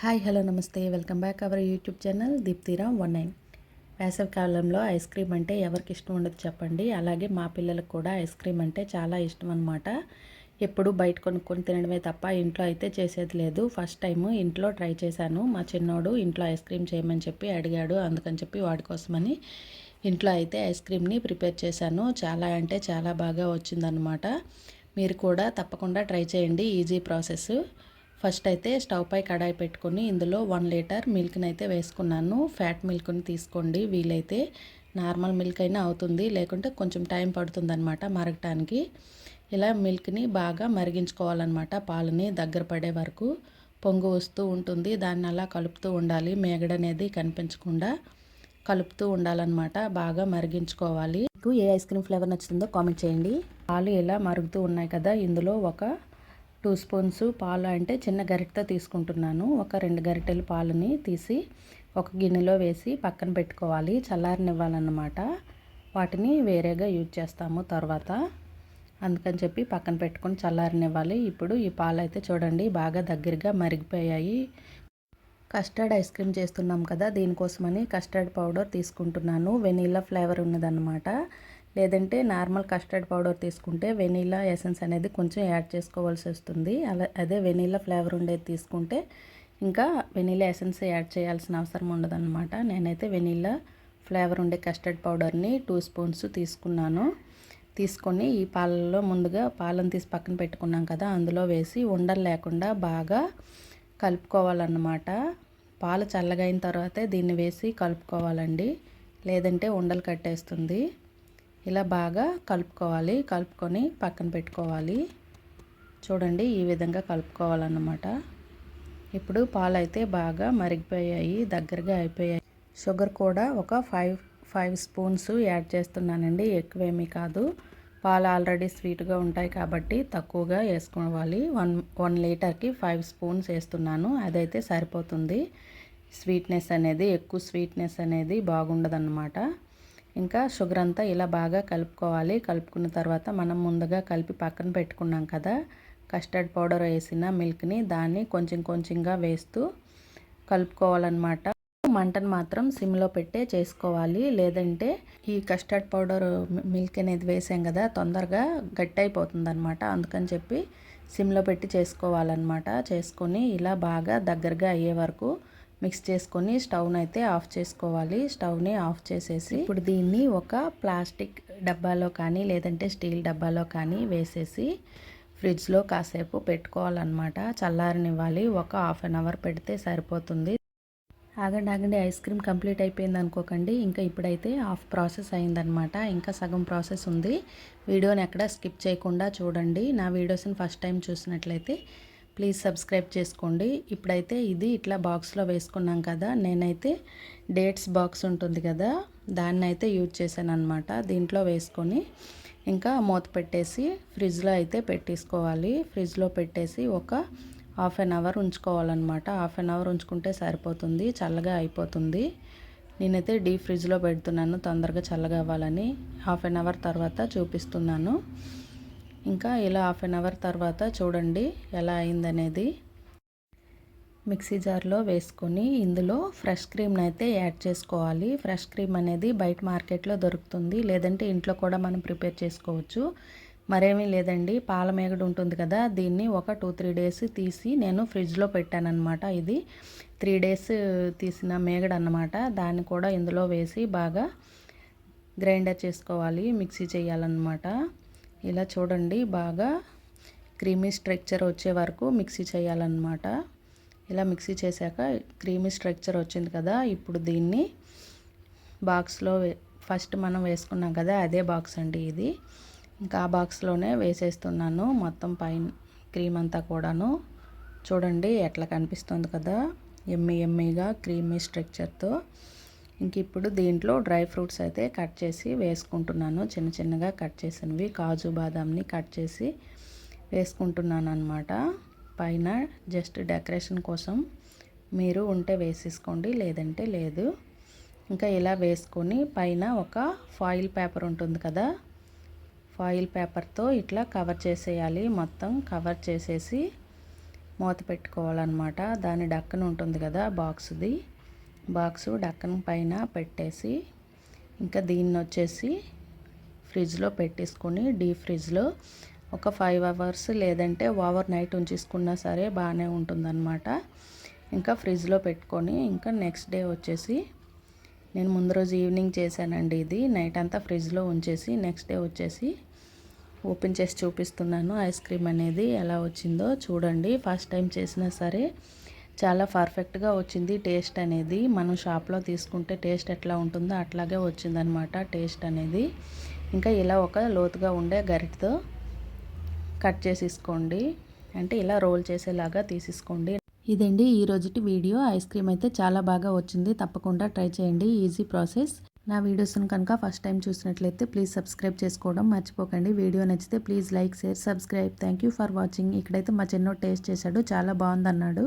Hi hello నమస్తే. Welcome back our YouTube channel Deepti Ram one nine. వేసవి కాలంలో ice cream అంటే ఎవరికి ఇష్టం ఉండదు చెప్పండి. అలాగే మా పిల్లలకు కూడా ఐస్ క్రీమ్ అంటే చాలా ఇష్టం అనమాట ఎప్పుడు బయట కొనుక్కొని తినడమే తప్ప ఇంట్లో అయితే చేసేది లేదు. ఫస్ట్ టైం ఇంట్లో ట్రై చేశాను. మా చిన్నోడు ఇంట్లో ఐస్ క్రీమ్ చేయమని చెప్పి అడిగాడు. అందుకని చెప్పి వాడి కోసమని ఇంట్లో అయితే ఐస్ క్రీమ్ని ప్రిపేర్ చేశాను. చాలా అంటే చాలా బాగా వచ్చిందనమాట మీరు కూడా తప్పకుండా ట్రై చేయండి. Easy process. ఫస్ట్ అయితే స్టవ్ పై కడాయి పెట్టుకొని ఇందులో వన్ లీటర్ మిల్క్ని అయితే వేసుకున్నాను. ఫ్యాట్ మిల్క్ని తీసుకోండి. వీలైతే నార్మల్ మిల్క్ అయినా అవుతుంది. లేకుంటే కొంచెం టైం పడుతుంది అనమాట మరగటానికి. ఇలా మిల్క్ని బాగా మరిగించుకోవాలన్నమాట పాలని దగ్గర పడే వరకు. పొంగు వస్తూ ఉంటుంది. దాన్ని అలా కలుపుతూ ఉండాలి. మేగడనేది కనిపించకుండా కలుపుతూ ఉండాలన్నమాట. బాగా మరిగించుకోవాలి. మీకు ఏ ఐస్ క్రీమ్ ఫ్లేవర్ నచ్చుతుందో కామెంట్ చేయండి. పాలు ఇలా మరుగుతూ ఉన్నాయి కదా ఇందులో ఒక టూ స్పూన్స్ పాలు అంటే చిన్న గరిటెతో తీసుకుంటున్నాను. ఒక రెండు గరిటెలు పాలని తీసి ఒక గిన్నెలో వేసి పక్కన పెట్టుకోవాలి. చల్లారనివ్వాలన్నమాట. వాటిని వేరేగా యూజ్ చేస్తాము తర్వాత. అందుకని చెప్పి పక్కన పెట్టుకొని చల్లారనివ్వాలి. ఇప్పుడు ఈ పాలు అయితే చూడండి బాగా దగ్గరగా మరిగిపోయాయి. కస్టర్డ్ ఐస్ క్రీమ్ చేస్తున్నాం కదా దీనికోసమని కస్టర్డ్ పౌడర్ తీసుకుంటున్నాను. వెనీలా ఫ్లేవర్ ఉన్నదన్నమాట. లేదంటే నార్మల్ కస్టర్డ్ పౌడర్ తీసుకుంటే వెనీలా ఎసెన్స్ అనేది కొంచెం యాడ్ చేసుకోవాల్సి వస్తుంది. అలా అదే వెనీలా ఫ్లేవర్ ఉండేది తీసుకుంటే ఇంకా వెనీలా ఎసెన్స్ యాడ్ చేయాల్సిన అవసరం ఉండదన్నమాట. నేనైతే వెనీలా ఫ్లేవర్ ఉండే కస్టర్డ్ పౌడర్ని టూ స్పూన్స్ తీసుకున్నాను. తీసుకొని ఈ పాలలో ముందుగా పాలను తీసి పక్కన పెట్టుకున్నాం కదా అందులో వేసి ఉండలు లేకుండా బాగా కలుపుకోవాలన్నమాట. పాలు చల్లగైన తర్వాతే దీన్ని వేసి కలుపుకోవాలండి. లేదంటే ఉండలు కట్టేస్తుంది. ఇలా బాగా కలుపుకోవాలి. కలుపుకొని పక్కన పెట్టుకోవాలి. చూడండి ఈ విధంగా కలుపుకోవాలన్నమాట. ఇప్పుడు పాలు అయితే బాగా మరిగిపోయాయి దగ్గరగా అయిపోయాయి. షుగర్ కూడా ఒక ఫైవ్ ఫైవ్ స్పూన్స్ యాడ్ చేస్తున్నానండి. ఎక్కువేమీ కాదు. పాలు ఆల్రెడీ స్వీట్గా ఉంటాయి కాబట్టి తక్కువగా వేసుకోవాలి. వన్ వన్ లీటర్కి ఫైవ్ స్పూన్స్ వేస్తున్నాను. అదైతే సరిపోతుంది. స్వీట్నెస్ అనేది ఎక్కువ స్వీట్నెస్ అనేది బాగుండదన్నమాట. ఇంకా షుగర్ అంతా ఇలా బాగా కలుపుకోవాలి. కలుపుకున్న తర్వాత మనం ముందుగా కలిపి పక్కన పెట్టుకున్నాం కదా. కస్టర్డ్ పౌడర్ వేసిన మిల్క్ని దాన్ని కొంచెం కొంచెంగా వేస్తూ కలుపుకోవాలన్నమాట. మంటను మాత్రం సిమ్లో పెట్టే చేసుకోవాలి. లేదంటే ఈ కస్టర్డ్ పౌడర్ మిల్క్ అనేది వేసాం కదా తొందరగా గట్టి అయిపోతుంది అనమాట అందుకని చెప్పి సిమ్లో పెట్టి చేసుకోవాలన్నమాట. చేసుకొని ఇలా బాగా దగ్గరగా అయ్యే వరకు మిక్స్ చేసుకొని స్టవ్ని అయితే ఆఫ్ చేసుకోవాలి. స్టవ్ని ఆఫ్ చేసేసి ఇప్పుడు దీన్ని ఒక ప్లాస్టిక్ డబ్బాలో కానీ లేదంటే స్టీల్ డబ్బాలో కానీ వేసేసి ఫ్రిడ్జ్లో కాసేపు పెట్టుకోవాలన్నమాట. చల్లారనివ్వాలి. ఒక హాఫ్ అన్ అవర్ పెడితే సరిపోతుంది. ఆగండి ఆగండి. ఐస్ క్రీమ్ కంప్లీట్ అయిపోయింది అనుకోకండి. ఇంకా ఇప్పుడైతే హాఫ్ ప్రాసెస్ అయిందనమాట ఇంకా సగం ప్రాసెస్ ఉంది. వీడియోని ఎక్కడ స్కిప్ చేయకుండా చూడండి. నా వీడియోస్ని ఫస్ట్ టైం చూసినట్లయితే ప్లీజ్ సబ్స్క్రైబ్ చేసుకోండి. ఇప్పుడైతే ఇది ఇట్లా బాక్స్లో వేసుకున్నాం కదా నేనైతే డేట్స్ బాక్స్ ఉంటుంది కదా దాన్ని అయితే యూజ్ చేశాను అనమాట దీంట్లో వేసుకొని ఇంకా మూత పెట్టేసి ఫ్రిడ్జ్లో అయితే పెట్టేసుకోవాలి. ఫ్రిడ్జ్లో పెట్టేసి ఒక హాఫ్ అన్ అవర్ ఉంచుకోవాలన్నమాట. హాఫ్ అన్ అవర్ ఉంచుకుంటే సరిపోతుంది చల్లగా అయిపోతుంది. నేనైతే డీప్ ఫ్రిడ్జ్లో పెడుతున్నాను తొందరగా చల్లగా అవ్వాలని. హాఫ్ అన్ అవర్ తర్వాత చూపిస్తున్నాను. ఇంకా ఇలా హాఫ్ అన్ అవర్ తర్వాత చూడండి ఎలా అయిందనేది. మిక్సీ జార్లో వేసుకొని ఇందులో ఫ్రెష్ క్రీమ్ని అయితే యాడ్ చేసుకోవాలి. ఫ్రెష్ క్రీమ్ అనేది బయట మార్కెట్లో దొరుకుతుంది. లేదంటే ఇంట్లో కూడా మనం ప్రిపేర్ చేసుకోవచ్చు. మరేమీ లేదండి. పాల మేగడు ఉంటుంది కదా దీన్ని ఒక టూ త్రీ డేస్ తీసి నేను ఫ్రిడ్జ్లో పెట్టానన్నమాట ఇది. త్రీ డేస్ తీసిన మేగడ అన్నమాట. దాన్ని కూడా ఇందులో వేసి బాగా గ్రైండర్ చేసుకోవాలి మిక్సీ చేయాలన్నమాట. ఇలా చూడండి బాగా క్రీమీ స్ట్రక్చర్ వచ్చే వరకు మిక్సీ చేయాలన్నమాట. ఇలా మిక్సీ చేశాక క్రీమీ స్ట్రక్చర్ వచ్చింది కదా ఇప్పుడు దీన్ని బాక్స్లో ఫస్ట్ మనం వేసుకున్నాం కదా అదే బాక్స్ అండి ఇది. ఇంకా ఆ బాక్స్లోనే వేసేస్తున్నాను మొత్తం పైన క్రీమ్ అంతా కూడాను. చూడండి ఎట్లా కనిపిస్తుంది కదా ఎమ్మి ఎమ్మిగా క్రీమీ స్ట్రక్చర్తో. ఇంక ఇప్పుడు దీంట్లో డ్రై ఫ్రూట్స్ అయితే కట్ చేసి వేసుకుంటున్నాను. చిన్న చిన్నగా కట్ చేసినవి కాజు బాదాంని కట్ చేసి వేసుకుంటున్నాను అనమాట పైన జస్ట్ డెకరేషన్ కోసం మీరు ఉంటే వేసేసుకోండి లేదంటే లేదు. ఇంకా ఇలా వేసుకొని పైన ఒక ఫాయిల్ పేపర్ ఉంటుంది కదా ఫాయిల్ పేపర్తో ఇట్లా కవర్ చేసేయాలి. మొత్తం కవర్ చేసేసి మూత పెట్టుకోవాలన్నమాట. దాని డక్కన ఉంటుంది కదా బాక్స్ది. బాక్సు డక్కన పైన పెట్టేసి ఇంకా దీన్ని వచ్చేసి ఫ్రిడ్జ్లో పెట్టేసుకొని డీప్ ఫ్రిడ్జ్లో ఒక ఫైవ్ అవర్స్ లేదంటే ఓవర్ నైట్ ఉంచేసుకున్నా సరే బాగానే ఉంటుందన్నమాట. ఇంకా ఫ్రిడ్జ్లో పెట్టుకొని ఇంకా నెక్స్ట్ డే వచ్చేసి నేను ముందు రోజు ఈవినింగ్ చేశానండి ఇది. నైట్ అంతా ఫ్రిడ్జ్లో ఉంచేసి నెక్స్ట్ డే వచ్చేసి ఓపెన్ చేసి చూపిస్తున్నాను ఐస్ క్రీమ్ అనేది ఎలా వచ్చిందో. చూడండి ఫస్ట్ టైం చేసినా సరే చాలా పర్ఫెక్ట్గా వచ్చింది టేస్ట్ అనేది. మనం షాప్లో తీసుకుంటే టేస్ట్ ఎట్లా ఉంటుందో అట్లాగే వచ్చిందనమాట టేస్ట్ అనేది. ఇంకా ఇలా ఒక లోతుగా ఉండే గరిటతో కట్ చేసేసుకోండి. అంటే ఇలా రోల్ చేసేలాగా తీసేసుకోండి. ఇదండి ఈ రోజుటి వీడియో. ఐస్ క్రీమ్ అయితే చాలా బాగా వచ్చింది. తప్పకుండా ట్రై చేయండి. Easy process. నా వీడియోస్ను కనుక ఫస్ట్ టైం చూసినట్లయితే ప్లీజ్ సబ్స్క్రైబ్ చేసుకోవడం మర్చిపోకండి. వీడియో నచ్చితే please like share subscribe. Thank for watching. ఇక్కడైతే మా చిన్నోడు టేస్ట్ చేశాడు. చాలా బాగుందన్నాడు.